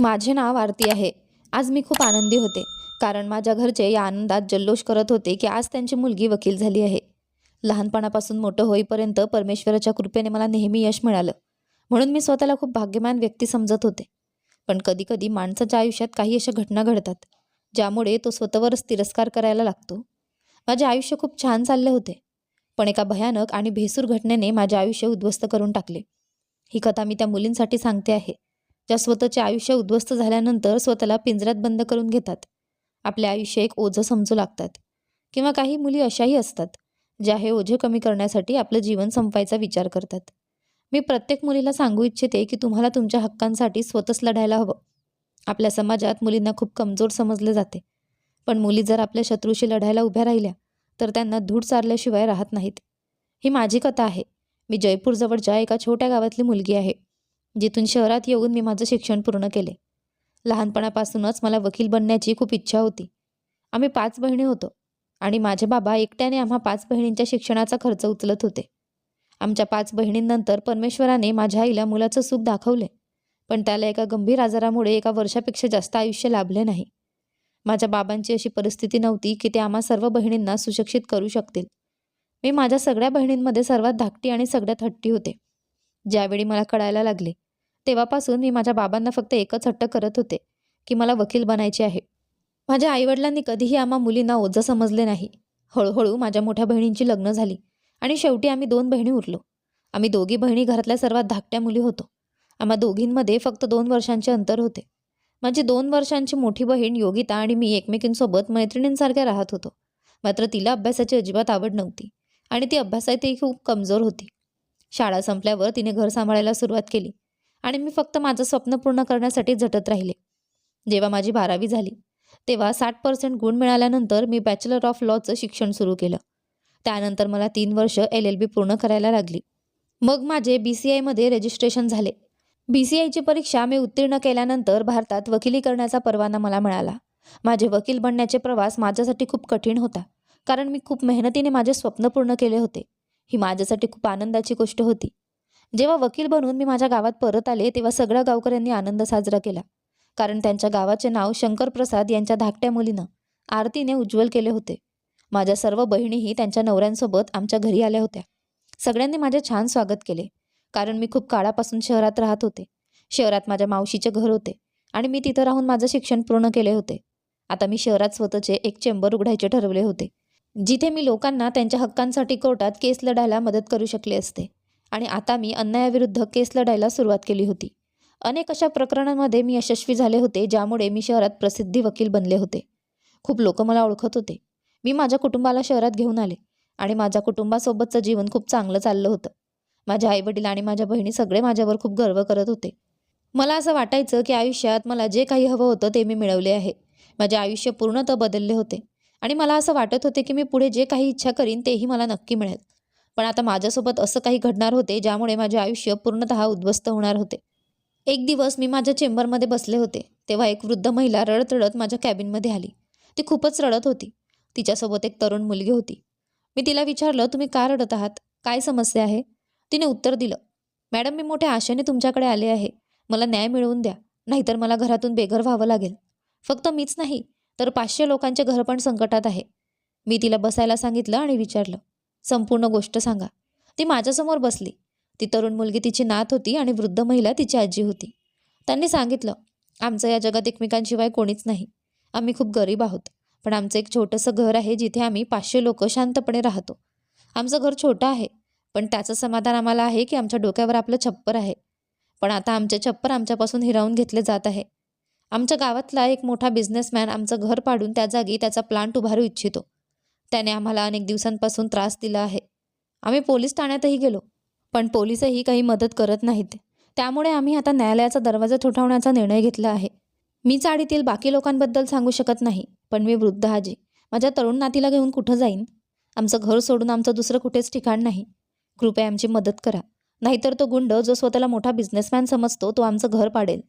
माझे नाव आरती आहे. आज मी खूप आनंदी होते कारण माझ्या घरचे या आनंदात जल्लोष करत होते की आज त्यांची मुलगी वकील झाली आहे. लहानपणापासून मोठं होईपर्यंत परमेश्वराच्या कृपेने मला नेहमी यश मिळालं. म्हणून मी स्वतःला खूप भाग्यमान व्यक्ती समजत होते. पण कधीकधी माणसाच्या आयुष्यात काही अशा घटना घडतात ज्यामुळे तो स्वतःवरच तिरस्कार करायला लागतो. माझे आयुष्य खूप छान चालले होते पण एका भयानक आणि भेसूर घटनेने माझे आयुष्य उद्ध्वस्त करून टाकले. ही कथा मी त्या मुलींसाठी सांगते आहे. ज्या स्वतःचे आयुष्य उद्ध्वस्त झाल्यानंतर स्वतःला पिंजऱ्यात बंद करून घेतात. आपले आयुष्य एक ओझं समजू लागतात. किंवा काही मुली अशाही असतात ज्या हे ओझे कमी करण्यासाठी आपलं जीवन संपवायचा विचार करतात. मी प्रत्येक मुलीला सांगू इच्छिते की तुम्हाला तुमच्या हक्कांसाठी स्वतःच लढायला हवं. आपल्या समाजात मुलींना खूप कमजोर समजले जाते. पण मुली जर आपल्या शत्रूशी लढायला उभ्या राहिल्या तर त्यांना धूळ चारल्याशिवाय राहत नाहीत. ही माझी कथा आहे. मी जयपूरजवळच्या एका छोट्या गावातली मुलगी आहे. जिथून शहरात येऊन मी माझं शिक्षण पूर्ण केले. लहानपणापासूनच मला वकील बनण्याची खूप इच्छा होती. आम्ही पाच बहिणी होतो आणि माझे बाबा एकट्याने आम्हा पाच बहिणींच्या शिक्षणाचा खर्च उचलत होते. आमच्या पाच बहिणींनंतर परमेश्वराने माझ्या आईला मुलाचं सुख दाखवले पण त्याला एका गंभीर आजारामुळे एका वर्षापेक्षा जास्त आयुष्य लाभले नाही. माझ्या बाबांची अशी परिस्थिती नव्हती की ते आम्हा सर्व बहिणींना सुशिक्षित करू शकतील. मी माझ्या सगळ्या बहिणींमध्ये सर्वात धाकटी आणि सगळ्यात हट्टी होते. ज्यावेळी मला कळायला लागले तेव्हापासून मी माझ्या बाबांना फक्त एकच हट्ट करत होते की मला वकील बनायचे आहे. माझ्या आईवडिलांनी कधीही आम्हा मुलींना ओझं समजले नाही. हळूहळू माझ्या मोठ्या बहिणींची लग्न झाली आणि शेवटी आम्ही दोन बहिणी उरलो. आम्ही दोघी बहिणी घरातल्या सर्वात धाकट्या मुली होतो. आम्हा दोघींमध्ये फक्त दोन वर्षांचे अंतर होते. माझी दोन वर्षांची मोठी बहीण योगिता आणि मी एकमेकींसोबत मैत्रिणींसारख्या राहत होतो. मात्र तिला अभ्यासाची अजिबात आवड नव्हती आणि ती अभ्यासातही खूप कमजोर होती. शाळा संपल्यावर तिने घर सांभाळायला सुरुवात केली आणि मी फक्त माझं स्वप्न पूर्ण करण्यासाठी झटत राहिले. जेव्हा माझी बारावी झाली तेव्हा साठ पर्सेंट गुण मिळाल्यानंतर मी बॅचलर ऑफ लॉचं शिक्षण सुरू केलं. त्यानंतर मला तीन वर्ष एल एल बी पूर्ण करायला लागली. मग माझे बी सी आयमध्ये रजिस्ट्रेशन झाले. बी सी आयची परीक्षा मी उत्तीर्ण केल्यानंतर भारतात वकिली करण्याचा परवाना मला मिळाला. माझे वकील बनण्याचे प्रवास माझ्यासाठी खूप कठीण होता कारण मी खूप मेहनतीने माझे स्वप्न पूर्ण केले होते. ही माझ्यासाठी खूप आनंदाची गोष्ट होती. जेव्हा वकील बनून मी माझ्या गावात परत आले तेव्हा सगळ्या गावकऱ्यांनी आनंद साजरा केला. कारण त्यांच्या गावाचे नाव शंकर प्रसाद यांच्या धाकट्या मुलीनं आरतीने उज्ज्वल केले होते. माझ्या सर्व बहिणीही त्यांच्या नवऱ्यांसोबत आमच्या घरी आल्या होत्या. सगळ्यांनी माझे छान स्वागत केले. कारण मी खूप काळापासून शहरात राहत होते. शहरात माझ्या मावशीचे घर होते आणि मी तिथं राहून माझं शिक्षण पूर्ण केले होते. आता मी शहरात स्वतःचे एक चेंबर उघडायचे ठरवले होते. जिथे मी लोकांना त्यांच्या हक्कांसाठी कोर्टात केस लढायला मदत करू शकले असते. आणि आता मी अन्यायाविरुद्ध केस लढायला सुरुवात केली होती. अनेक अशा प्रकरणांमध्ये मी यशस्वी झाले होते ज्यामुळे मी शहरात प्रसिद्धी वकील बनले होते. खूप लोक मला ओळखत होते. मी माझ्या कुटुंबाला शहरात घेऊन आले आणि माझ्या कुटुंबासोबतचं जीवन खूप चांगलं चाललं होतं. माझ्या आईवडील आणि माझ्या बहिणी सगळे माझ्यावर खूप गर्व करत होते. मला असं वाटायचं की आयुष्यात मला जे काही हवं होतं ते मी मिळवले आहे. माझे आयुष्य पूर्णतः बदलले होते. आणि मला असं वाटत होते की मी पुढे जे काही इच्छा करीन तेही मला नक्की मिळेल. पण आता माझ्यासोबत असं काही घडणार होते ज्यामुळे माझे आयुष्य पूर्णतः उद्ध्वस्त होणार होते. एक दिवस मी माझ्या चेंबरमध्ये बसले होते तेव्हा एक वृद्ध महिला रडत रडत माझ्या कॅबिनमध्ये आली. ती खूपच रडत होती. तिच्यासोबत एक तरुण मुलगी होती. मी तिला विचारलं तुम्ही का रडत आहात? काय समस्या आहे? तिने उत्तर दिलं मॅडम मी मोठ्या आशेने तुमच्याकडे आले आहे. मला न्याय मिळवून द्या. नाहीतर मला घरातून बेघर व्हावं लागेल. फक्त मीच नाही तर पाचशे लोकांचे घर पण संकटात आहे. मी तिला बसायला सांगितलं आणि विचारलं संपूर्ण गोष्ट सांगा. ती माझ्यासमोर बसली. ती तरुण मुलगी तिची नात होती आणि वृद्ध महिला तिची आजी होती. त्यांनी सांगितलं आमचं या जगात एकमेकांशिवाय कोणीच नाही. आम्ही खूप गरीब आहोत पण आमचं एक छोटंसं घर आहे जिथे आम्ही पाचशे लोक शांतपणे राहतो. आमचं घर छोटं आहे पण त्याचं समाधान आम्हाला आहे की आमच्या डोक्यावर आपलं छप्पर आहे. पण आता आमचे छप्पर आमच्यापासून हिरावून घेतले जात आहे. आमच्या गावातला एक मोठा बिझनेसमॅन आमचं घर पाडून त्या जागी त्याचा प्लांट उभारू इच्छितो. त्याने आम्हाला अनेक दिवसांपासून त्रास दिला आहे. आम्ही पोलीस ठाण्यातही गेलो पण पोलीसही काही मदत करत नाहीत. त्यामुळे आम्ही आता न्यायालयाचा दरवाजा ठोठावण्याचा निर्णय घेतला आहे. मी चाळीतील बाकी लोकांबद्दल सांगू शकत नाही पण मी वृद्ध आजी. माझ्या तरुण नातीला घेऊन कुठं जाईन? आमचं घर सोडून आमचं दुसरं कुठेच ठिकाण नाही. कृपया आमची मदत करा. नाहीतर तो गुंड जो स्वतःला मोठा बिझनेसमॅन समजतो तो आमचं घर पाडेल.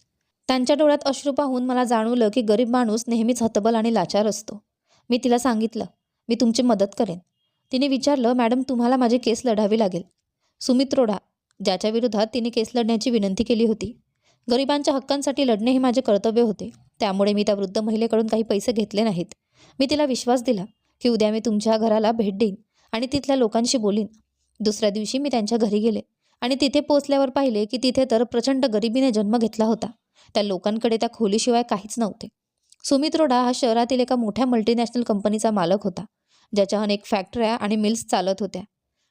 त्यांच्या डोळ्यात अश्रू पाहून मला जाणवलं की गरीब माणूस नेहमीच हतबल आणि लाचार असतो. मी तिला सांगितलं मी तुमची मदत करेन. तिने विचारलं मॅडम तुम्हाला माझी केस लढावी लागेल. सुमित रोढा ज्याच्या विरोधात तिने केस लढण्याची विनंती केली होती. गरिबांच्या हक्कांसाठी लढणे हे माझे कर्तव्य होते. त्यामुळे मी त्या वृद्ध महिलेकडून काही पैसे घेतले नाहीत. मी तिला विश्वास दिला की उद्या मी तुमच्या घराला भेट देईन आणि तिथल्या लोकांशी बोलीन. दुसऱ्या दिवशी मी त्यांच्या घरी गेले आणि तिथे पोचल्यावर पाहिले की तिथे तर प्रचंड गरिबीने जन्म घेतला होता. त्या लोकांकडे त्या खोलीशिवाय काहीच नव्हते. सुमित रोडा हा शहरातील एका मोठ्या मल्टीनॅशनल कंपनीचा मालक होता ज्याच्या अनेक फॅक्टऱ्या आणि मिल्स चालत होत्या.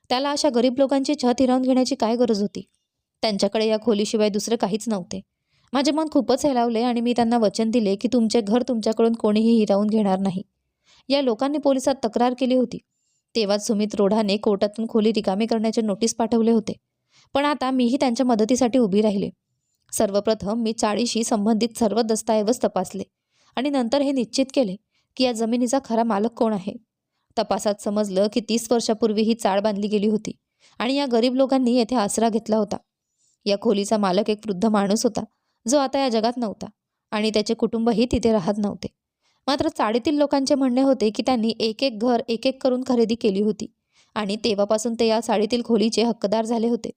त्याला अशा गरीब लोकांची छत हिरावून घेण्याची काय गरज होती? त्यांच्याकडे या खोलीशिवाय दुसरे काहीच नव्हते. माझे मन खूपच हेलावले आणि मी त्यांना वचन दिले की तुमचे घर तुमच्याकडून कोणीही हिरावून घेणार नाही. या लोकांनी पोलिसात तक्रार केली होती. तेव्हाच सुमित रोढाने कोर्टातून खोली रिकामी करण्याचे नोटीस पाठवले होते. पण आता मीही त्यांच्या मदतीसाठी उभी राहिले. सर्वप्रथम मी चाळीशी संबंधित सर्व दस्तऐवज तपासले आणि नंतर हे निश्चित केले की या जमिनीचा खरा मालक कोण आहे. तपासात समजलं की तीस वर्षापूर्वी ही चाळ बांधली गेली होती आणि या गरीब लोकांनी येथे आसरा घेतला होता. या खोलीचा मालक एक वृद्ध माणूस होता जो आता या जगात नव्हता आणि त्याचे कुटुंबही तिथे राहत नव्हते. मात्र चाळीतील लोकांचे म्हणणे होते की त्यांनी एक एक घर एक एक करून खरेदी केली होती आणि तेव्हापासून ते या चाळीतील खोलीचे हक्कदार झाले होते.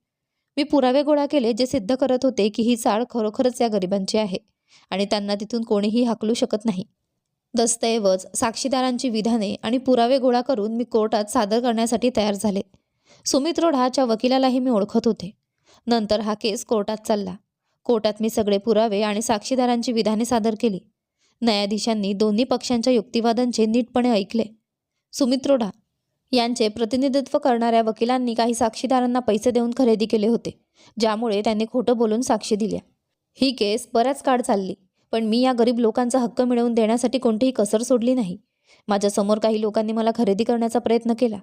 मी पुरावे गोळा केले जे सिद्ध करत होते की ही चाळ खरोखरच या गरिबांची आहे आणि त्यांना तिथून कोणीही हाकलू शकत नाही. दस्तऐवज साक्षीदारांची विधाने आणि पुरावे गोळा करून मी कोर्टात सादर करण्यासाठी तयार झाले. सुमित रोढाच्या वकिलालाही मी ओळखत होते. नंतर हा केस कोर्टात चालला. कोर्टात मी सगळे पुरावे आणि साक्षीदारांची विधाने सादर केली. न्यायाधीशांनी दोन्ही पक्षांच्या युक्तिवादांचे नीटपणे ऐकले. सुमित रोढा यांचे प्रतिनिधित्व करणाऱ्या वकिलांनी काही साक्षीदारांना पैसे देऊन खरेदी केले होते ज्यामुळे त्यांनी खोटं बोलून साक्षी दिल्या. ही केस बऱ्याच काळ चालली पण मी या गरीब लोकांचा हक्क मिळवून देण्यासाठी कोणतीही कसर सोडली नाही. माझ्यासमोर काही लोकांनी मला खरेदी करण्याचा प्रयत्न केला.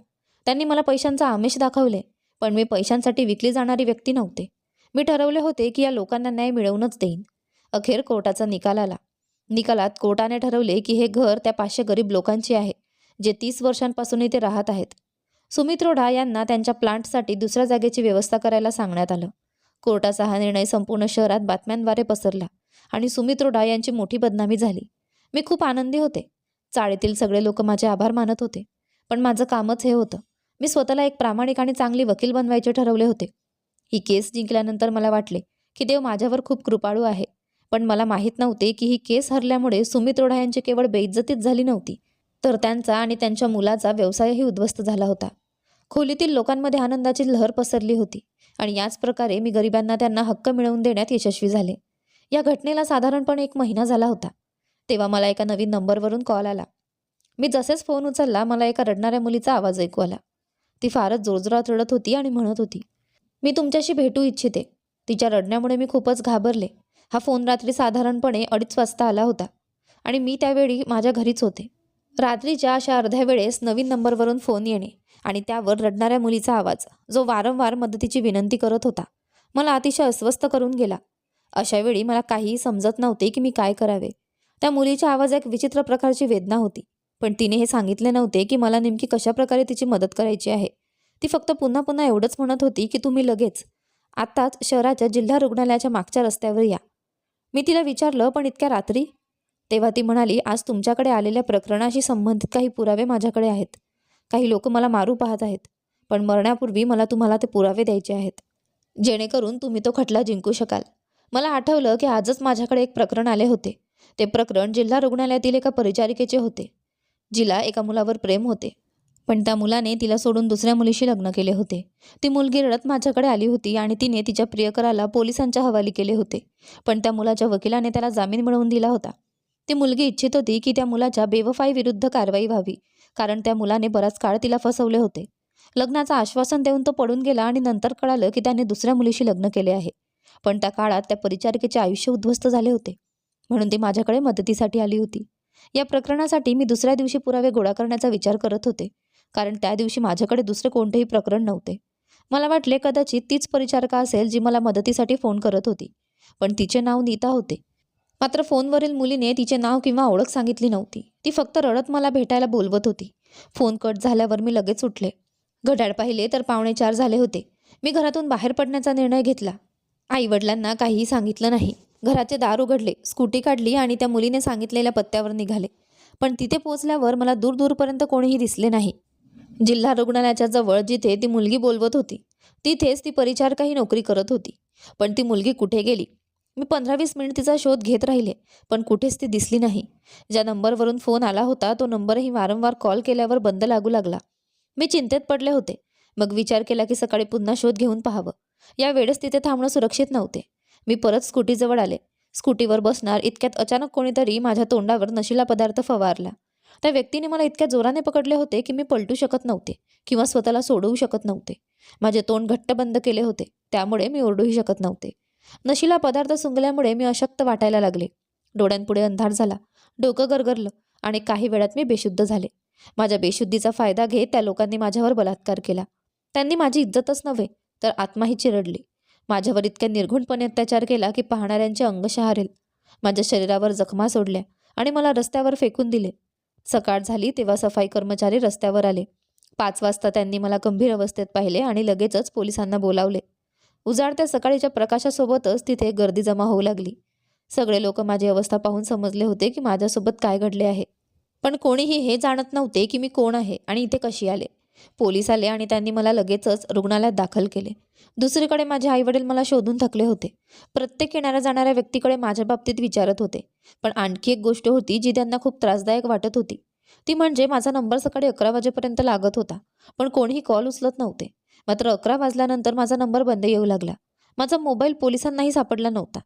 त्यांनी मला पैशांचा आमिष दाखवले पण मी पैशांसाठी विकली जाणारी व्यक्ती नव्हते. मी ठरवले होते की या लोकांना न्याय मिळवूनच देईन. अखेर कोर्टाचा निकाल आला. निकालात कोर्टाने ठरवले की हे घर त्या पाचशे गरीब लोकांचे आहे. जे तीस वर्षांपासून इथे राहत आहेत. सुमित रोढा यांना त्यांच्या प्लांटसाठी दुसऱ्या जागेची व्यवस्था करायला सांगण्यात आलं. कोर्टाचा हा निर्णय संपूर्ण शहरात बातम्यांद्वारे पसरला आणि सुमित रोढा यांची मोठी बदनामी झाली. मी खूप आनंदी होते. चाळीतील सगळे लोक माझे आभार मानत होते. पण माझं कामच हे होतं. मी स्वतःला एक प्रामाणिक आणि चांगली वकील बनवायचे ठरवले होते. ही केस जिंकल्यानंतर मला वाटले की देव माझ्यावर खूप कृपाळू आहे. पण मला माहीत नव्हते की ही केस हरल्यामुळे सुमित रोढा यांची केवळ बेइज्जतीच झाली नव्हती. तर त्यांचा आणि त्यांच्या मुलाचा व्यवसायही उद्ध्वस्त झाला होता. खोलीतील लोकांमध्ये आनंदाची लहर पसरली होती आणि याच प्रकारे मी गरिबांना त्यांना हक्क मिळवून देण्यात यशस्वी झाले. या घटनेला साधारणपणे एक महिना झाला होता. तेव्हा मला एका नवीन नंबरवरून कॉल आला. मी जसेच फोन उचलला मला एका रडणाऱ्या मुलीचा आवाज ऐकू आला. ती फारच जोरजोरात रडत होती आणि म्हणत होती मी तुमच्याशी भेटू इच्छिते. तिच्या रडण्यामुळे मी खूपच घाबरले. हा फोन रात्री साधारणपणे अडीच वाजता आला होता आणि मी त्यावेळी माझ्या घरीच होते. रात्रीच्या अशा अर्ध्या वेळेस नवीन नंबरवरून फोन येणे आणि त्यावर रडणाऱ्या मुलीचा आवाज जो वारंवार मदतीची विनंती करत होता. मला अतिशय अस्वस्थ करून गेला. अशावेळी मला काहीही समजत नव्हते की मी काय करावे. त्या मुलीच्या आवाज एक विचित्र प्रकारची वेदना होती. पण तिने हे सांगितले नव्हते की मला नेमकी कशा प्रकारे तिची मदत करायची आहे. ती फक्त पुन्हा पुन्हा एवढंच म्हणत होती की तुम्ही लगेच आत्ताच शहराच्या जिल्हा रुग्णालयाच्या मागच्या रस्त्यावर या. मी तिला विचारलं पण इतक्या रात्री तेव्हा ती म्हणाली आज तुमच्याकडे आलेल्या प्रकरणाशी संबंधित काही पुरावे माझ्याकडे आहेत. काही लोक मला मारू पाहत आहेत पण मरण्यापूर्वी मला तुम्हाला ते पुरावे द्यायचे आहेत. जेणेकरून तुम्ही तो खटला जिंकू शकाल. मला आठवलं की आजच माझ्याकडे एक प्रकरण आले होते. ते प्रकरण जिल्हा रुग्णालयातील एका परिचारिकेचे होते. जिला एका मुलावर प्रेम होते. पण त्या मुलाने तिला सोडून दुसऱ्या मुलीशी लग्न केले होते. ती मुलगी रडत माझ्याकडे आली होती आणि तिने तिच्या प्रियकराला पोलिसांच्या हवाली केले होते. पण त्या मुलाच्या वकिलाने त्याला जामीन मिळवून दिला होता. ती मुलगी इच्छित होती की त्या मुलाच्या बेवफाई विरुद्ध कारवाई व्हावी कारण त्या मुलाने बराच काळ तिला फसवले होते. लग्नाचं आश्वासन देऊन तो पडून गेला आणि नंतर कळालं की त्याने दुसऱ्या मुलीशी लग्न केले आहे. पण त्या काळात त्या परिचारिकेचे आयुष्य उद्ध्वस्त झाले होते म्हणून ती माझ्याकडे मदतीसाठी आली होती. या प्रकरणासाठी मी दुसऱ्या दिवशी पुरावे गोळा करण्याचा विचार करत होते कारण त्या दिवशी माझ्याकडे दुसरे कोणतेही प्रकरण नव्हते. मला वाटले कदाचित तीच परिचारिका असेल जी मला मदतीसाठी फोन करत होती पण तिचे नाव नीता होते. मात्र फोनवरील मुलीने तिचे नाव किंवा ओळख सांगितली नव्हती. ती फक्त रडत मला भेटायला बोलवत होती. फोन कट झाल्यावर मी लगेच उठले. घड्याळ पाहिले तर पावणे चार झाले होते. मी घरातून बाहेर पडण्याचा निर्णय घेतला. आईवडिलांना काहीही सांगितलं नाही. घराचे दार उघडले स्कूटी काढली आणि त्या मुलीने सांगितलेल्या पत्त्यावर निघाले. पण तिथे पोहोचल्यावर मला दूर दूरपर्यंत कोणीही दिसले नाही. जिल्हा रुग्णालयाच्या जवळ जिथे ती मुलगी बोलवत होती तिथेच ती परिचारकाही नोकरी करत होती. पण ती मुलगी कुठे गेली? मी पंधरा वीस मिनिट तिचा शोध घेत राहिले पण कुठेच ती दिसली नाही. ज्या नंबरवरून फोन आला होता तो नंबरही वारंवार कॉल केल्यावर बंद लागू लागला. मी चिंतेत पडले होते. मग विचार केला की सकाळी पुन्हा शोध घेऊन पाहावं. या वेळेस तिथे थांबणं सुरक्षित नव्हते. मी परत स्कूटीजवळ आले. स्कूटीवर बसणार इतक्यात अचानक कोणीतरी माझ्या तोंडावर नशिला पदार्थ फवारला. त्या व्यक्तीने मला इतक्या जोराने पकडले होते की मी पलटू शकत नव्हते किंवा स्वतःला सोडवू शकत नव्हते. माझे तोंड घट्ट बंद केले होते. त्यामुळे मी ओरडूही शकत नव्हते. नशिला पदार्थ सुंगल्यामुळे मी अशक्त वाटायला लागले. डोळ्यांपुढे अंधार झाला. डोकं गरगरलं आणि काही वेळात मी बेशुद्ध झाले. माझ्या बेशुद्धीचा फायदा घेत त्या लोकांनी माझ्यावर बलात्कार केला. त्यांनी माझी इज्जतच नव्हे तर आत्माही चिरडली. माझ्यावर इतक्या निर्घुणपणे अत्याचार केला की पाहणाऱ्यांचे अंग शहारेल. माझ्या शरीरावर जखमा सोडल्या आणि मला रस्त्यावर फेकून दिले. सकाळ झाली तेव्हा सफाई कर्मचारी रस्त्यावर आले. पाच वाजता त्यांनी मला गंभीर अवस्थेत पाहिले आणि लगेचच पोलिसांना बोलावले. उजाडत्या सकाळीच्या प्रकाशासोबतच तिथे गर्दी जमा होऊ लागली. सगळे लोक माझी अवस्था पाहून समजले होते की माझ्यासोबत काय घडले आहे. पण कोणीही हे जाणत नव्हते की मी कोण आहे आणि इथे कशी आले. पोलीस आले आणि त्यांनी मला लगेचच रुग्णालयात दाखल केले. दुसरीकडे माझे आईवडील मला शोधून थकले होते. प्रत्येक येणाऱ्या जाणाऱ्या व्यक्तीकडे माझ्या बाबतीत विचारत होते. पण आणखी एक गोष्ट होती जी त्यांना खूप त्रासदायक वाटत होती. ती म्हणजे माझा नंबर सकाळी अकरा वाजेपर्यंत लागत होता. पण कोणीही कॉल उचलत नव्हते. मात्र अकरा वाजल्यानंतर माझा नंबर बंद येऊ लागला. माझा मोबाईल पोलिसांनाही सापडला नव्हता.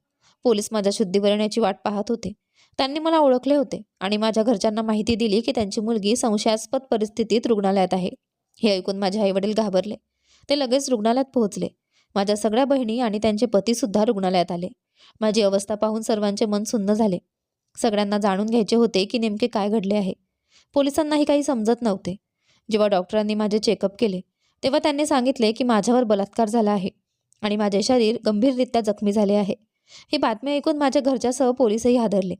पोलीस माझ्या शुद्धीवर येण्याची वाट पाहत होते. त्यांनी मला ओळखले होते आणि माझ्या घरच्यांना माहिती दिली की त्यांची मुलगी संशयास्पद परिस्थितीत रुग्णालयात आहे. हे ऐकून माझे आईवडील घाबरले. ते लगेच रुग्णालयात पोहोचले. माझ्या सगळ्या बहिणी आणि त्यांचे पतीसुद्धा रुग्णालयात आले. माझी अवस्था पाहून सर्वांचे मन सुन्न झाले. सगळ्यांना जाणून घ्यायचे होते की नेमके काय घडले आहे. पोलिसांनाही काही समजत नव्हते. जेव्हा डॉक्टरांनी माझे चेकअप केले तेव्हा त्यांनी सांगितले की माझ्यावर बलात्कार झाला आहे आणि माझे शरीर गंभीररित्या जखमी झाले आहे. ही बातमी ऐकून माझ्या घरच्यासह पोलीसही हादरले.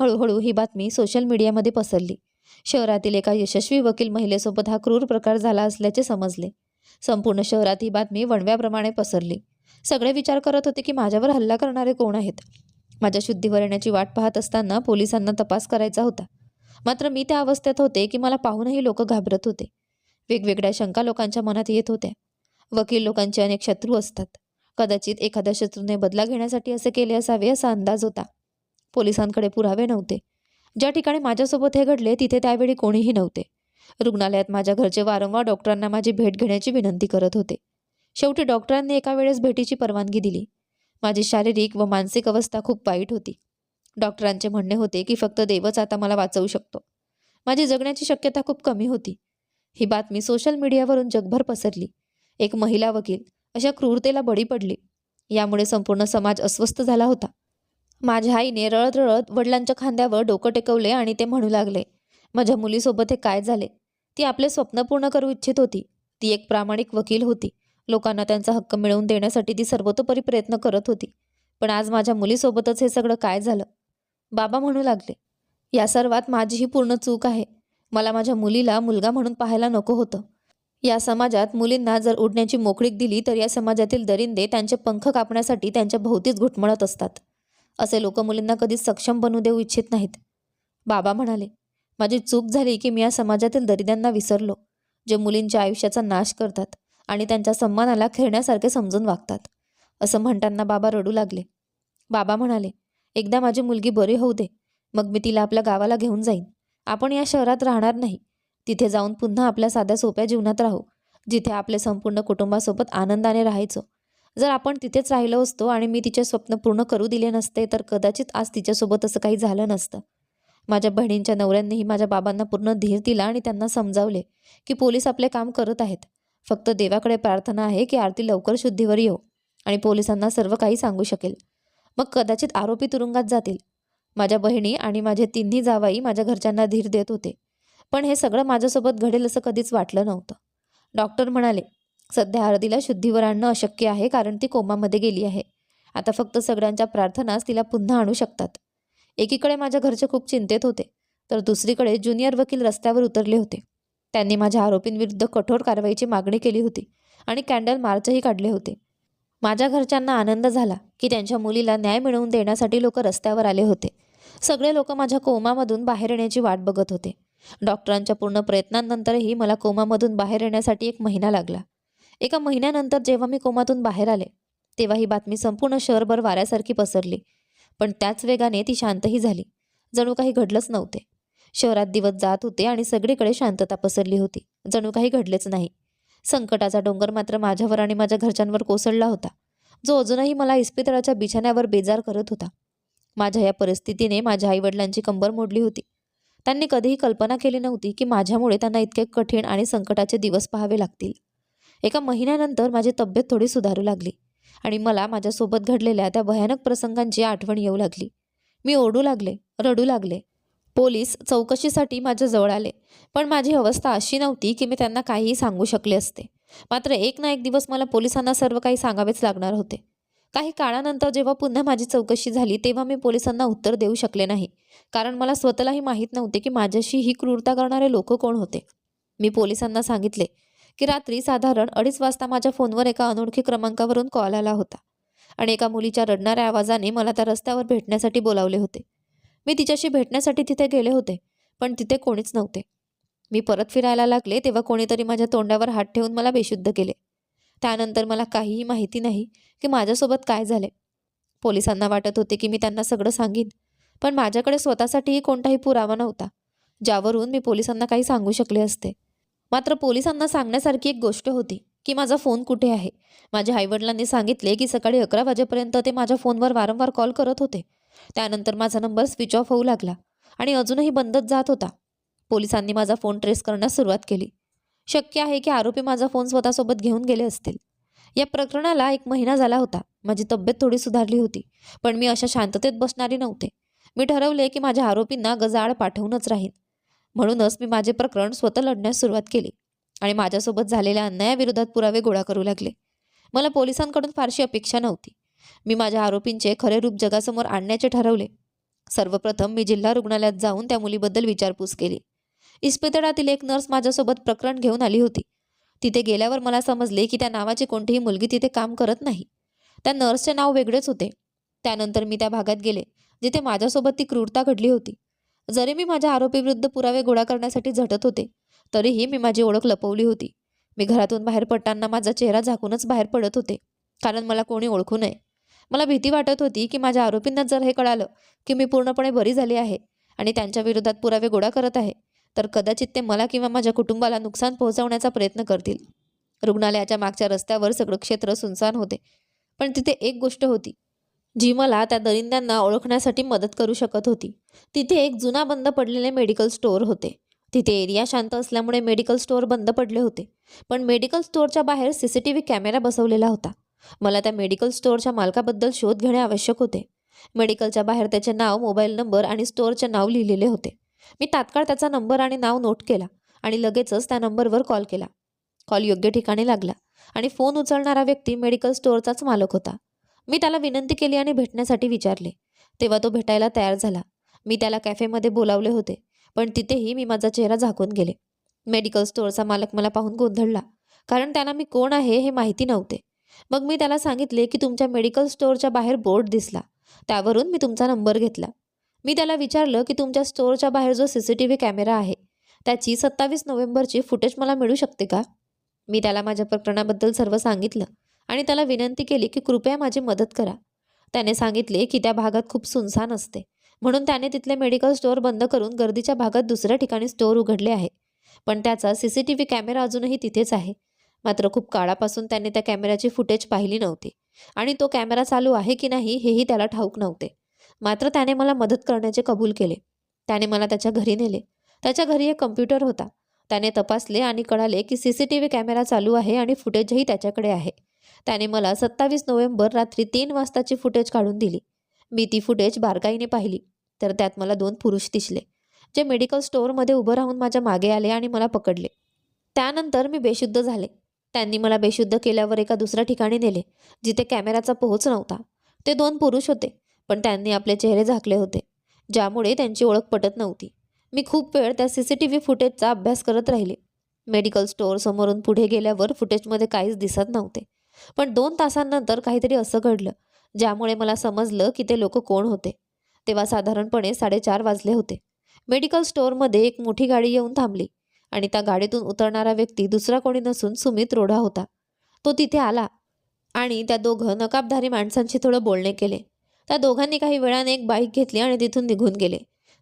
हळूहळू ही बातमी सोशल मीडियामध्ये पसरली. शहरातील एका यशस्वी वकील महिलेसोबत हा क्रूर प्रकार झाला असल्याचे समजले. संपूर्ण शहरात ही बातमी वणव्याप्रमाणे पसरली. सगळे विचार करत होते की माझ्यावर हल्ला करणारे कोण आहेत? माझ्या शुद्धीवर येण्याची वाट पाहत असताना पोलिसांना तपास करायचा होता. मात्र मी त्या अवस्थेत होते की मला पाहूनही लोक घाबरत होते. वेगवेगळ्या शंका लोकांच्या मनात येत होत्या. वकील लोकांचे अनेक शत्रू असतात. कदाचित एखाद्या शत्रूने बदला घेण्यासाठी असे केले असावे असा अंदाज होता. पोलिसांकडे पुरावे नव्हते. ज्या ठिकाणी माझ्यासोबत हे घडले तिथे त्यावेळी कोणीही नव्हते. रुग्णालयात माझ्या घरचे वारंवार डॉक्टरांना माझी भेट घेण्याची विनंती करत होते. शेवटी डॉक्टरांनी एका वेळेस भेटीची परवानगी दिली. माझी शारीरिक व मानसिक अवस्था खूप वाईट होती. डॉक्टरांचे म्हणणे होते की फक्त देवच आता मला वाचवू शकतो. माझी जगण्याची शक्यता खूप कमी होती. ही बातमी सोशल मीडियावरून जगभर पसरली. एक महिला वकील अशा क्रूरतेला बळी पडली. यामुळे संपूर्ण समाज अस्वस्थ झाला होता. माझ्या आईने रळत रळत वडिलांच्या खांद्यावर डोकं टेकवले आणि ते म्हणू लागले माझ्या मुलीसोबत हे काय झाले? ती आपले स्वप्न पूर्ण करू इच्छित होती. ती एक प्रामाणिक वकील होती. लोकांना त्यांचा हक्क मिळवून देण्यासाठी ती सर्वतोपरी प्रयत्न करत होती. पण आज माझ्या मुलीसोबतच हे सगळं काय झालं? बाबा म्हणू लागले या सर्वात माझीही पूर्ण चूक आहे. मला माझ्या मुलीला मुलगा म्हणून पाहायला नको होतं. या समाजात मुलींना जर उडण्याची मोकळीक दिली तर या समाजातील दरिंदे त्यांचे पंख कापण्यासाठी त्यांच्या भोवतीच घुटमळत असतात. असे लोक मुलींना कधीच सक्षम बनू देऊ इच्छित नाहीत. बाबा म्हणाले माझी चूक झाली की मी या समाजातील दरिद्यांना विसरलो जे मुलींच्या आयुष्याचा नाश करतात आणि त्यांच्या सन्मानाला खेळण्यासारखे समजून वागतात. असं म्हणताना बाबा रडू लागले. बाबा म्हणाले एकदा माझी मुलगी बरी होऊ दे मग मी तिला आपल्या गावाला घेऊन जाईन. आपण या शहरात राहणार नाही. तिथे जाऊन पुन्हा आपल्या साध्या सोप्या जीवनात राहू जिथे आपले संपूर्ण कुटुंबासोबत आनंदाने राहायचो. जर आपण तिथेच राहिलो असतो आणि मी तिचे स्वप्न पूर्ण करू दिले नसते तर कदाचित आज तिच्यासोबत असं काही झालं नसतं. माझ्या बहिणींच्या नवऱ्यांनीही माझ्या बाबांना पूर्ण धीर दिला आणि त्यांना समजावले की पोलीस आपले काम करत आहेत. फक्त देवाकडे प्रार्थना आहे की आरती लवकर शुद्धीवर येऊ आणि पोलिसांना सर्व काही सांगू शकेल. मग कदाचित आरोपी तुरुंगात जातील. माझ्या बहिणी आणि माझे तिन्ही जावाई माझ्या घरच्यांना धीर देत होते. पण हे सगळं माझ्यासोबत घडेल असं कधीच वाटलं नव्हतं. डॉक्टर म्हणाले सध्या आरतीला शुद्धीवर आणणं अशक्य आहे कारण ती कोमामध्ये गेली आहे. आता फक्त सगळ्यांच्या प्रार्थनाच तिला पुन्हा आणू शकतात. एकीकडे माझ्या घरचे खूप चिंतेत होते तर दुसरीकडे ज्युनियर वकील रस्त्यावर उतरले होते. त्यांनी माझ्या आरोपींविरुद्ध कठोर कारवाईची मागणी केली होती आणि कॅन्डल मार्चही काढले होते. माझ्या घरच्यांना आनंद झाला की त्यांच्या मुलीला न्याय मिळवून देण्यासाठी लोक रस्त्यावर आले होते. सगळे लोक माझ्या कोमामधून बाहेर येण्याची वाट बघत होते. डॉक्टरांच्या पूर्ण प्रयत्नांनंतरही मला कोमामधून बाहेर येण्यासाठी एक महिना लागला. एका महिन्यानंतर जेव्हा मी कोमातून बाहेर आले तेव्हा ही बातमी संपूर्ण शहरभर वाऱ्यासारखी पसरली. पण त्याच वेगाने ती शांतही झाली. जणू काही घडलंच नव्हते. शहरात दिवस जात होते आणि सगळीकडे शांतता पसरली होती. जणू काही घडलेच नाही. संकटाचा डोंगर मात्र माझ्यावर आणि माझ्या घरच्यांवर कोसळला होता. जो अजूनही मला इस्पितळाच्या बिछाण्यावर बेजार करत होता. माझ्या या परिस्थितीने माझ्या आईवडिलांची कंबर मोडली होती. त्यांनी कधीही कल्पना केली नव्हती की माझ्यामुळे त्यांना इतके कठीण आणि संकटाचे दिवस पाहावे लागतील. एका महिन्यानंतर माझी तब्येत थोडी सुधारू लागली आणि मला माझ्यासोबत घडलेल्या त्या भयानक प्रसंगांची आठवण येऊ लागली. मी ओढू लागले रडू लागले. पोलीस चौकशीसाठी माझ्याजवळ आले पण माझी अवस्था अशी नव्हती की मी त्यांना काहीही सांगू शकले असते. मात्र एक ना एक दिवस मला पोलिसांना सर्व काही सांगावेच लागणार होते. काही काळानंतर जेव्हा पुन्हा माझी चौकशी झाली तेव्हा मी पोलिसांना उत्तर देऊ शकले नाही. कारण मला स्वतःलाही माहीत नव्हते की माझ्याशी ही क्रूरता करणारे लोक कोण होते. मी पोलिसांना सांगितले की रात्री साधारण अडीच वाजता माझ्या फोनवर एका अनोळखी क्रमांकावरून कॉल आला होता आणि एका मुलीच्या रडणाऱ्या आवाजाने मला त्या रस्त्यावर भेटण्यासाठी बोलावले होते. मी तिच्याशी भेटण्यासाठी तिथे गेले होते पण तिथे कोणीच नव्हते. मी परत फिरायला लागले तेव्हा कोणीतरी माझ्या तोंडावर हात ठेवून मला बेशुद्ध केले. त्यानंतर मला काहीही माहिती नाही की माझ्यासोबत काय झाले. पोलिसांना वाटत होते की मी त्यांना सगळं सांगीन पण माझ्याकडे स्वतःसाठीही कोणताही पुरावा नव्हता ज्यावरून मी पोलिसांना काही सांगू शकले असते. मात्र पोलिसांना सांगण्यासारखी एक गोष्ट होती की माझा फोन कुठे आहे? माझ्या आईवडिलांनी सांगितले की सकाळी अकरा वाजेपर्यंत ते माझ्या फोनवर वारंवार कॉल करत होते. त्यानंतर माझा नंबर स्विच ऑफ होऊ लागला आणि अजूनही बंदच जात होता. पोलिसांनी माझा फोन ट्रेस करण्यास सुरुवात केली. शक्य आहे की आरोपी माझा फोन स्वतःसोबत घेऊन गेले असतील. या प्रकरणाला एक महिना झाला होता. माझी तब्येत थोडी सुधारली होती पण मी अशा शांततेत बसणारी नव्हते. मी ठरवले की माझ्या आरोपींना गजाआड पाठवूनच राहीन. म्हणूनच मी माझे प्रकरण स्वतः लढण्यास सुरुवात केली आणि माझ्यासोबत झालेल्या अन्यायाविरोधात पुरावे गोळा करू लागले. मला पोलिसांकडून फारशी अपेक्षा नव्हती. मी माझ्या आरोपींचे खरे रूप जगासमोर आणण्याचे ठरवले. सर्वप्रथम मी जिल्हा रुग्णालयात जाऊन त्या मुलीबद्दल विचारपूस केली. इस्पितळातील एक नर्स माझ्यासोबत प्रकरण घेऊन आली होती. तिथे गेल्यावर मला समजले की त्या नावाची कोणतीही मुलगी तिथे काम करत नाही. त्या नर्सचे नाव वेगळेच होते. त्यानंतर मी त्या भागात गेले जिथे माझ्यासोबत ती क्रूरता घडली होती. जरी मी माझ्या आरोपीविरुद्ध पुरावे गोळा करण्यासाठी झटत होते तरीही मी माझी ओळख लपवली होती. मी घरातून बाहेर पडताना माझा चेहरा झाकूनच बाहेर पडत होते कारण मला कोणी ओळखू नये. मला भीती वाटत होती की माझ्या आरोपींना जर हे कळालं की मी पूर्णपणे बरी झाली आहे आणि त्यांच्या विरोधात पुरावे गोळा करत आहे तर कदाचित ते मला किंवा माझ्या कुटुंबाला नुकसान पोहोचवण्याचा प्रयत्न करतील. रुग्णालयाच्या मागच्या रस्त्यावर सगळं क्षेत्र सुनसान होते. पण तिथे एक गोष्ट होती. जी मला त्या दरिंद्यांना ओळखण्यासाठी मदत करू शकत होती. तिथे एक जुना बंद पडलेले मेडिकल स्टोअर होते. तिथे एरिया शांत असल्यामुळे मेडिकल स्टोअर बंद पडले होते. पण मेडिकल स्टोअरच्या बाहेर C C T V camera बसवलेला होता. मला त्या मेडिकल स्टोअरच्या मालकाबद्दल शोध घेणे आवश्यक होते. मेडिकलच्या बाहेर त्याचे नाव मोबाईल नंबर आणि स्टोअरचे नाव लिहिलेले होते. मी तात्काळ त्याचा नंबर आणि नाव नोट केला आणि लगेचच त्या नंबरवर कॉल केला. कॉल योग्य ठिकाणी लागला आणि फोन उचलणारा व्यक्ती मेडिकल स्टोअरचाच मालक होता. मी त्याला विनंती केली आणि भेटण्यासाठी विचारले. तेव्हा तो भेटायला तयार झाला. मी त्याला कॅफेमध्ये बोलावले होते पण तिथेही मी माझा चेहरा झाकून गेले. मेडिकल स्टोअरचा मालक मला पाहून गोंधळला कारण त्याला मी कोण आहे हे माहिती नव्हते. मग मी त्याला सांगितले की तुमच्या मेडिकल स्टोअरच्या बाहेर बोर्ड दिसला. त्यावरून मी तुमचा नंबर घेतला. मी त्याला विचारलं की तुमच्या स्टोअरच्या बाहेर जो C C T V camera आहे त्याची सत्तावीस नोव्हेंबरची फुटेज मला मिळू शकते का? मी त्याला माझ्या प्रकरणाबद्दल सर्व सांगितलं आणि त्याला विनंती केली की कृपया माझी मदत करा. त्याने सांगितले की त्या भागात खूप सुनसान असते म्हणून त्याने तिथले मेडिकल स्टोअर बंद करून गर्दीच्या भागात दुसऱ्या ठिकाणी स्टोअर उघडले आहे. पण त्याचा C C T V camera अजूनही तिथेच आहे. मात्र खूप काळापासून त्याने त्या कॅमेऱ्याची फुटेज पाहिली नव्हती आणि तो कॅमेरा चालू आहे की नाही हेही त्याला ठाऊक नव्हते. मात्र त्याने मला मदत करण्याचे कबूल केले. त्याने मला त्याच्या घरी नेले. त्याच्या घरी एक कम्प्युटर होता. त्याने तपासले आणि कळाले की C C T V camera चालू आहे आणि फुटेजही त्याच्याकडे आहे. त्याने मला सत्तावीस नोव्हेंबर रात्री तीन वाजताची फुटेज काढून दिली. मी ती फुटेज बारकाईने पाहिली. तर त्यात मला दोन पुरुष दिसले जे मेडिकल स्टोअरमध्ये उभं राहून माझ्या मागे आले आणि मला पकडले. त्यानंतर मी बेशुद्ध झाले. त्यांनी मला बेशुद्ध केल्यावर एका दुसऱ्या ठिकाणी नेले जिथे कॅमेराचा पोहोच नव्हता. ते दोन पुरुष होते. पण त्यांनी आपले चेहरे झाकले होते ज्यामुळे त्यांची ओळख पटत नव्हती. मी खूप वेळ त्या सी सी टी व्ही फुटेजचा अभ्यास करत राहिले. मेडिकल स्टोअर समोरून पुढे गेल्यावर फुटेजमध्ये काहीच दिसत नव्हते. पण दोन तासांनंतर काहीतरी असं घडलं ज्यामुळे मला समजलं की ते लोक कोण होते. तेव्हा साधारणपणे साडेचार वाजले होते. मेडिकल स्टोअरमध्ये एक मोठी गाडी येऊन थांबली आणि त्या गाडीतून उतरणारा व्यक्ती दुसरा कोणी नसून सुमित रोढा होता. तो तिथे आला आणि त्या दोघं नकाबधारी माणसांशी थोडं बोलणे केले. त्या दोघांनी काही वेळाने एक बाईक घेतली आणि तिथून निघून गेले.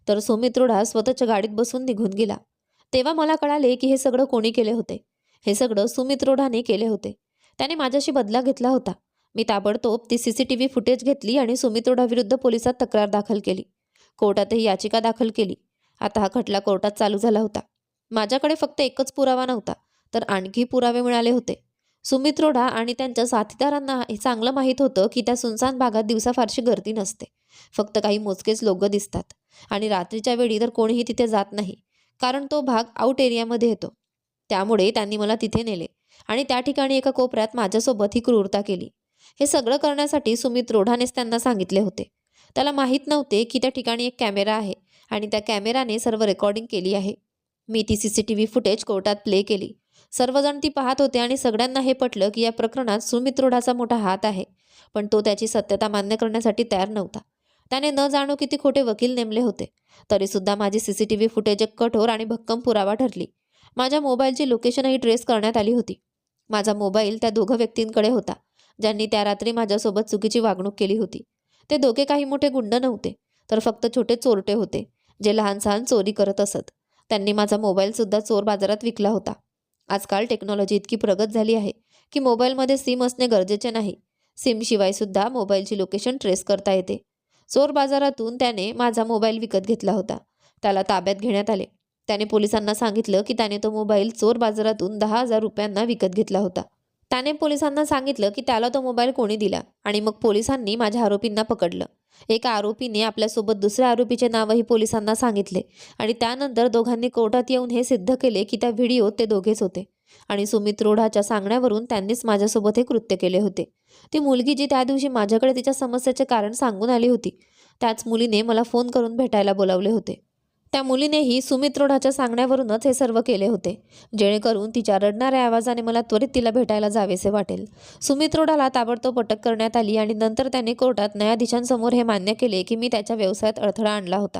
तर सुमित्रोडा स्वतःच्या गाडीत बसून निघून गेला. तेव्हा मला कळाले की हे सगळं कोणी केले होते. हे सगळं सुमित्रोडाने केले होते. त्याने माझ्याशी बदला घेतला होता. मी ताबडतोब ती C C T V footage घेतली आणि सुमित्रोडाविरुद्ध पोलिसात तक्रार दाखल केली. कोर्टातही याचिका दाखल केली. आता हा खटला कोर्टात चालू झाला होता. माझ्याकडे फक्त एकच पुरावा नव्हता तर आणखी पुरावे मिळाले होते. सुमित रोढा आणि त्यांच्या साथीदारांना हे चांगलं माहीत होतं की त्या सुनसान भागात दिवसा फारशी गर्दी नसते. फक्त काही मोजकेच लोक दिसतात. आणि रात्रीच्या वेळी तर कोणीही तिथे जात नाही. कारण तो भाग आउट एरियामध्ये येतो. त्यामुळे त्यांनी मला तिथे नेले. आणि त्या ठिकाणी एका कोपऱ्यात माझ्यासोबत ही क्रूरता केली. हे सगळं करण्यासाठी सुमित रोढानेच त्यांना सांगितले होते. त्याला माहीत नव्हते की त्या ठिकाणी एक कॅमेरा आहे. आणि त्या कॅमेराने सर्व रेकॉर्डिंग केली आहे. मी ती C C T V footage कोर्टात प्ले केली. सर्वजण ती पाहत होते आणि सगळ्यांना हे पटलं की या प्रकरणात सुमित रोढाचा मोठा हात आहे. पण तो त्याची सत्यता मान्य करण्यासाठी तयार नव्हता. त्याने न जाणो किती खोटे वकील नेमले होते. तरीसुद्धा माझी C C T V footage एक कठोर आणि भक्कम पुरावा ठरली. माझ्या मोबाईलची लोकेशनही ट्रेस करण्यात आली होती. माझा मोबाईल त्या दोघं व्यक्तींकडे होता ज्यांनी त्या रात्री माझ्यासोबत चुकीची वागणूक केली होती. ते दोघे काही मोठे गुंड नव्हते तर फक्त छोटे चोरटे होते जे लहान सहान चोरी करत असत. त्यांनी माझा मोबाईलसुद्धा चोर बाजारात विकला होता. आजकाल टेक्नॉलॉजी इतकी प्रगत झाली आहे की मोबाईलमध्ये सिम असणे गरजेचे नाही. सिमशिवाय सुद्धा मोबाईलची लोकेशन ट्रेस करता येते. चोर बाजारातून त्याने माझा मोबाईल विकत घेतला होता. त्याला ताब्यात घेण्यात आले. त्याने पोलिसांना सांगितलं की त्याने तो मोबाईल चोर बाजारातून दहा हजार रुपयांना विकत घेतला होता. त्याने पोलिसांना सांगितलं की त्याला तो मोबाईल कोणी दिला आणि मग पोलिसांनी माझ्या आरोपींना पकडलं. एका आरोपीने आपल्यासोबत दुसऱ्या आरोपीचे नावही पोलिसांना सांगितले आणि त्यानंतर दोघांनी कोर्टात येऊन हे सिद्ध केले की त्या व्हिडिओत ते दोघेच होते आणि सुमित रोढाच्या सांगण्यावरून त्यांनीच माझ्यासोबत हे कृत्य केले होते. ती मुलगी जी त्या दिवशी माझ्याकडे तिच्या समस्येचे कारण सांगून आली होती त्याच मुलीने मला फोन करून भेटायला बोलावले होते. त्या मुलीनेही सुमित रोढाच्या सांगण्यावरूनच हे सर्व केले होते. जेणेकरून तिच्या रडणाऱ्या आवाजाने मला त्वरित तिला भेटायला जावेसे वाटेल. सुमित रोडाला ताबडतोब अटक करण्यात आली आणि नंतर त्याने कोर्टात न्यायाधीशांसमोर हे मान्य केले की मी त्याच्या व्यवसायात अडथळा आणला होता.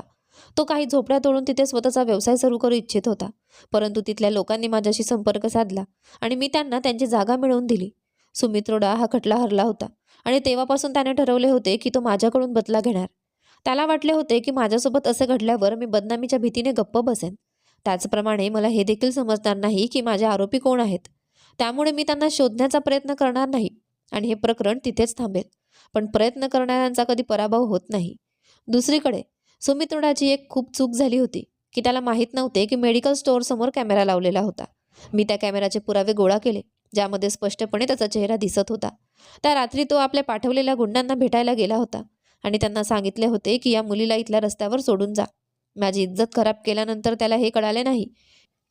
तो काही झोपड्या तोडून तिथे स्वतःचा व्यवसाय सुरू करू इच्छित होता. परंतु तिथल्या लोकांनी माझ्याशी संपर्क साधला आणि मी त्यांना त्यांची जागा मिळवून दिली. सुमित रोडा हा खटला हरला होता आणि तेव्हापासून त्याने ठरवले होते की तो माझ्याकडून बदला घेणार. त्याला वाटले होते की माझ्यासोबत असे घडल्यावर मी बदनामीच्या भीतीने गप्प बसेन. त्याचप्रमाणे मला हे देखील समजणार नाही की माझे आरोपी कोण आहेत. त्यामुळे मी त्यांना शोधण्याचा प्रयत्न करणार नाही आणि हे प्रकरण तिथेच थांबेल. पण प्रयत्न करणाऱ्यांचा कधी पराभव होत नाही. दुसरीकडे सुमित्रोडाची एक खूप चूक झाली होती की त्याला माहीत नव्हते की मेडिकल स्टोअरसमोर कॅमेरा लावलेला होता. मी त्या कॅमेराचे पुरावे गोळा केले ज्यामध्ये स्पष्टपणे त्याचा चेहरा दिसत होता. त्या रात्री तो आपल्या पाठवलेल्या गुंडांना भेटायला गेला होता. आणि त्यांना सांगितले होते की या मुलीला इथल्या रस्त्यावर सोडून जा. माझी इज्जत खराब केल्यानंतर त्याला हे कळाले नाही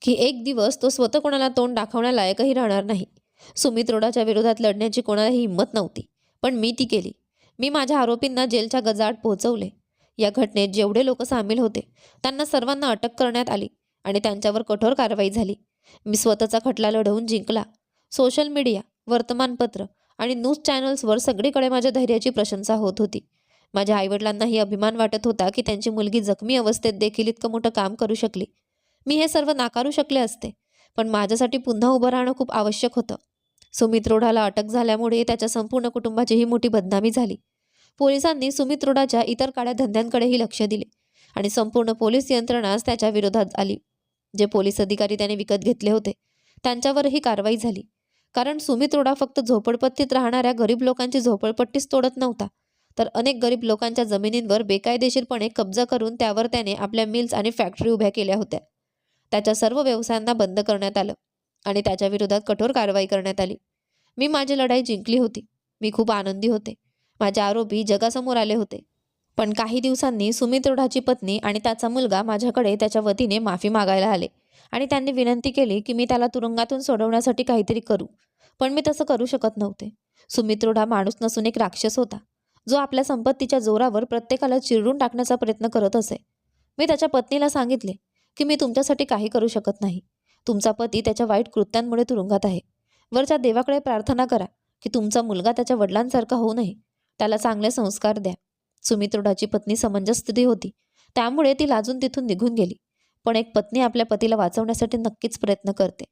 की एक दिवस तो स्वतः कोणाला तोंड दाखवण्यालायकही राहणार नाही. सुमित रोडाच्या विरोधात लढण्याची कोणालाही हिंमत नव्हती पण मी ती केली. मी माझ्या आरोपींना जेलच्या गजाआड पोहोचवले. या घटनेत जेवढे लोक सामील होते त्यांना सर्वांना अटक करण्यात आली आणि त्यांच्यावर कठोर कारवाई झाली. मी स्वतःचा खटला लढवून जिंकला. सोशल मीडिया वर्तमानपत्र आणि न्यूज चॅनल्सवर सगळीकडे माझ्या धैर्याची प्रशंसा होत होती. माझ्या आईवडिलांनाही अभिमान वाटत होता की त्यांची मुलगी जखमी अवस्थेत देखील इतकं मोठं काम करू शकली. मी हे सर्व नाकारू शकले असते पण माझ्यासाठी पुन्हा उभं राहणं खूप आवश्यक होतं. सुमित रोडाला अटक झाल्यामुळे त्याच्या संपूर्ण कुटुंबाचीही मोठी बदनामी झाली. पोलिसांनी सुमित रोडाच्या इतर काळ्या धंद्यांकडेही लक्ष दिले आणि संपूर्ण पोलीस यंत्रणाच त्याच्या विरोधात आली. जे पोलीस अधिकारी त्याने विकत घेतले होते त्यांच्यावरही कारवाई झाली. कारण सुमित रोडा फक्त झोपडपट्टीत राहणाऱ्या गरीब लोकांची झोपडपट्टीच तोडत नव्हता. तर अनेक गरीब लोकांच्या जमिनींवर बेकायदेशीरपणे कब्जा करून त्यावर त्याने आपल्या मिल्स आणि फॅक्टरी उभ्या केल्या होत्या. त्याच्या सर्व व्यवसायांना बंद करण्यात आलं आणि त्याच्या विरोधात कठोर कारवाई करण्यात आली. मी माझी लढाई जिंकली होती. मी खूप आनंदी होते. माझे आरोपी जगासमोर आले होते. पण काही दिवसांनी सुमित रोढाची पत्नी आणि त्याचा मुलगा माझ्याकडे त्याच्या वतीने माफी मागायला आले आणि त्यांनी विनंती केली की मी त्याला तुरुंगातून सोडवण्यासाठी काहीतरी करू. पण मी तसं करू शकत नव्हते. सुमित रोढा माणूस नसून एक राक्षस होता. जो आपल्या संपत्तीच्या जोरावर प्रत्येकाला चिरडून टाकण्याचा प्रयत्न करत असे. मी त्याच्या पत्नीला सांगितले की मी तुमच्यासाठी काही करू शकत नाही. तुमचा पती त्याच्या वाईट कृत्यांमुळे तुरुंगात आहे. वरच्या देवाकडे प्रार्थना करा की तुमचा मुलगा त्याच्या वडिलांसारखा होऊ नये. त्याला चांगले संस्कार द्या. सुमित्रोडाची पत्नी समंजस स्थिती होती. त्यामुळे ती लाजून तिथून निघून गेली. पण एक पत्नी आपल्या पतीला वाचवण्यासाठी नक्कीच प्रयत्न करते.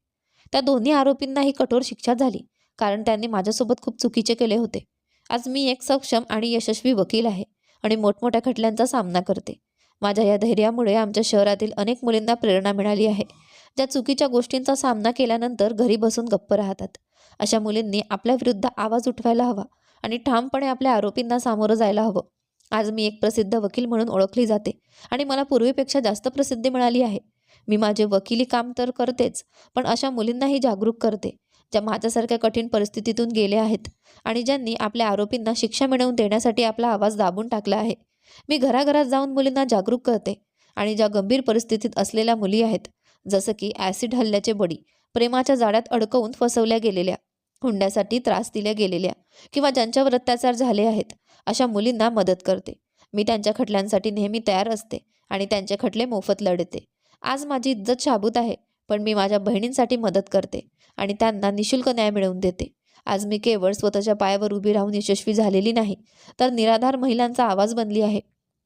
त्या दोन्ही आरोपींनाही कठोर शिक्षा झाली कारण त्यांनी माझ्यासोबत खूप चुकीचे केले होते. आज मी एक सक्षम आणि यशस्वी वकील आहे आणि मोठमोठ्या खटल्यांचा सामना करते. माझ्या या धैर्यामुळे आमच्या शहरातील अनेक मुलींना प्रेरणा मिळाली आहे. ज्या चुकीच्या गोष्टींचा सामना केल्यानंतर घरी बसून गप्प राहतात. अशा मुलींनी आपल्या विरुद्ध आवाज उठवायला हवा आणि ठामपणे आपल्या आरोपींना सामोरं जायला हवं. आज मी एक प्रसिद्ध वकील म्हणून ओळखली जाते आणि मला पूर्वीपेक्षा जास्त प्रसिद्धी मिळाली आहे. मी माझे वकिली काम तर करतेच पण अशा मुलींनाही जागरूक करते. ज्या माझ्यासारख्या कठीण परिस्थितीतून गेल्या आहेत आणि ज्यांनी आपल्या आरोपींना शिक्षा मिळवून देण्यासाठी आपला आवाज दाबून टाकला आहे. मी घराघरात जाऊन मुलींना जागरूक करते आणि ज्या गंभीर परिस्थितीत असलेल्या मुली आहेत जसं की ॲसिड हल्ल्याचे बळी प्रेमाच्या जाळ्यात अडकवून फसवल्या गेलेल्या हुंड्यासाठी त्रास दिल्या गेलेल्या किंवा ज्यांच्यावर अत्याचार झाले आहेत अशा मुलींना मदत करते. मी त्यांच्या खटल्यांसाठी नेहमी तयार असते आणि त्यांचे खटले मोफत लढते. आज माझी इज्जत शाबूत आहे पण मी माझ्या बहिणींसाठी मदत करते. आणि त्यांना निशुल्क न्याय मिळवून देते. आज मी केवळ स्वतःच्या पायावर उभी राहून यशस्वी झालेली नाही तर निराधार महिलांचा आवाज बनली आहे.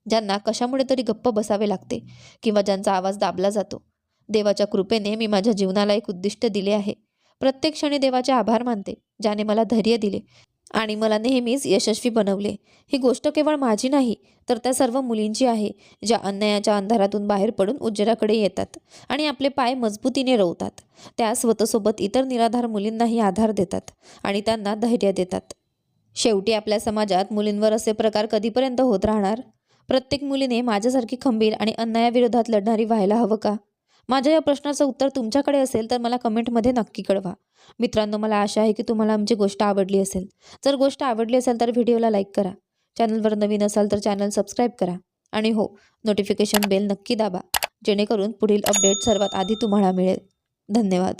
ज्यांना कशामुळे तरी गप्प बसावे लागते किंवा ज्यांचा आवाज दाबला जातो. देवाच्या कृपेने मी माझ्या जीवनाला एक उद्दिष्ट दिले आहे. प्रत्येक क्षणी देवाचे आभार मानते ज्याने मला धैर्य दिले आणि मला नेहमीच यशस्वी बनवले. ही गोष्ट केवळ माझी नाही तर त्या सर्व मुलींची आहे ज्या अन्यायाच्या अंधारातून बाहेर पडून उज्जराकडे येतात आणि आपले पाय मजबूतीने रोवतात. त्या स्वतःसोबत इतर निराधार मुलींनाही आधार देतात आणि त्यांना धैर्य देतात. शेवटी आपल्या समाजात मुलींवर असे प्रकार कधीपर्यंत होत राहणार? प्रत्येक मुलीने माझ्यासारखी खंबीर आणि अन्यायाविरोधात लढणारी व्हायला हवं का? माझ्या या प्रश्नाचं उत्तर तुमच्याकडे असेल तर मला कमेंटमध्ये नक्की कळवा. मित्रांनो मला आशा आहे की तुम्हाला आमची गोष्ट आवडली असेल. जर गोष्ट आवडली असेल तर व्हिडिओला लाईक करा. चॅनलवर नवीन असाल तर चॅनल सबस्क्राईब करा. आणि हो नोटिफिकेशन बेल नक्की दाबा जेणेकरून पुढील अपडेट सर्वात आधी तुम्हाला मिळेल. धन्यवाद.